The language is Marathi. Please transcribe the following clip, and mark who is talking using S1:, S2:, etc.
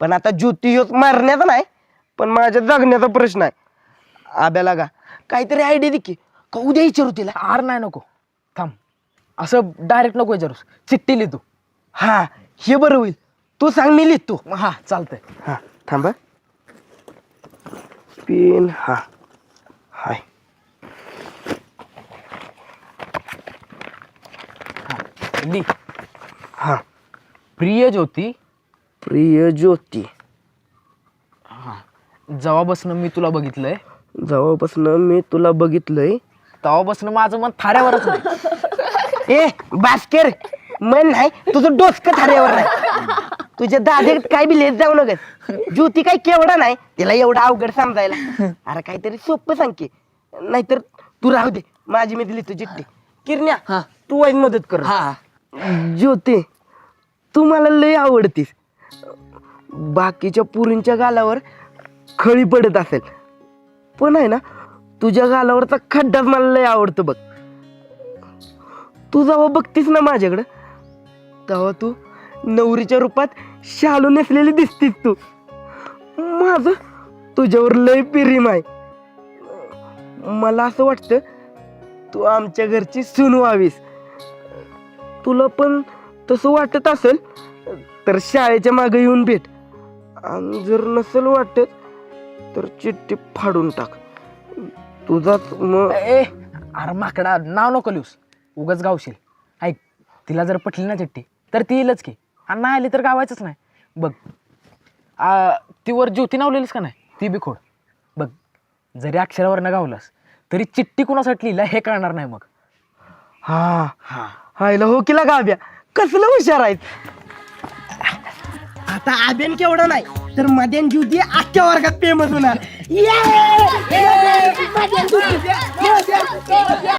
S1: पण आता ज्योती ह्योच मारण्याचा नाही पण माझ्या जगण्याचा प्रश्न आहे. आब्या लागा. काहीतरी आयडिया दे की. का उद्या विचारू तिला?
S2: आर नाही नको. थांब. असं डायरेक्ट नको विचारूस. चिठ्ठी लिहितो
S1: हा हे बरं होईल. तू सांग मी लिहितो.
S2: हा चालतंय.
S1: हा थांबा पेन हा. हाय.
S2: ली
S1: हा.
S2: प्रिय ज्योती
S1: प्रिय ज्योती.
S2: जेव्हापासून मी तुला बघितलंय.
S1: जेव्हापासून मी तुला बघितलंय.
S2: तेव्हापासून माझं मन थाऱ्यावरच
S1: ए बास्केर मन नाही तुझं डोसकं थाऱ्यावर नाही तुझ्या दादेत काय बी लेत जाऊ नका ज्योती काय केवढा नाही तिला एवढं अवघड समजायला. अरे काहीतरी सोपं सांग की. नाहीतर तू राहू दे माझी मी दिली तुझी चिठ्ठी. किरण्या
S2: हा.
S1: तू वाईट मदत कर.
S2: हा.
S1: ज्योती तू मला लय आवडतीस. बाकीच्या पुरींच्या गालावर खळी पडत असेल. पण आहे ना तुझ्या गालावरचा खड्डाच मला लय आवडतो बघ. तू जेव्हा बघतीस ना माझ्याकडं तेव्हा तू नवरीच्या रूपात शालू नेसलेली दिसतीस तू. माझं तुझ्यावर लय प्रेम आहे. मला असं वाटतं तू आमच्या घरची सून व्हावीस. तुला पण तसं वाटत असेल तर शाळेच्या मागे येऊन भेट. आणि जर नसेल वाटत तर चिठ्ठी फाडून टाक. तुझाच मग
S2: ए अरे माकडा नाव नको लिहूस. उगाच गावशील. ऐक तिला जर पटली ना चिठ्ठी तर ती येईलच की. आणि नाही आली तर गावायचंच नाही. बघ आ, ती वर ज्योती नाव लिहिलीस का नाही? ती बी खोड. बघ जरी अक्षरावरनं गावलास तरी चिठ्ठी कुणासाठी लिहिला हे कळणार नाही मग.
S1: हा.
S2: हा.
S1: हायला हो किला गाब्या. कसलं हुशार आहेत. आता आबेन केवढं नाही तर मध्यान जीव आजच्या वर्गात फेमस होणार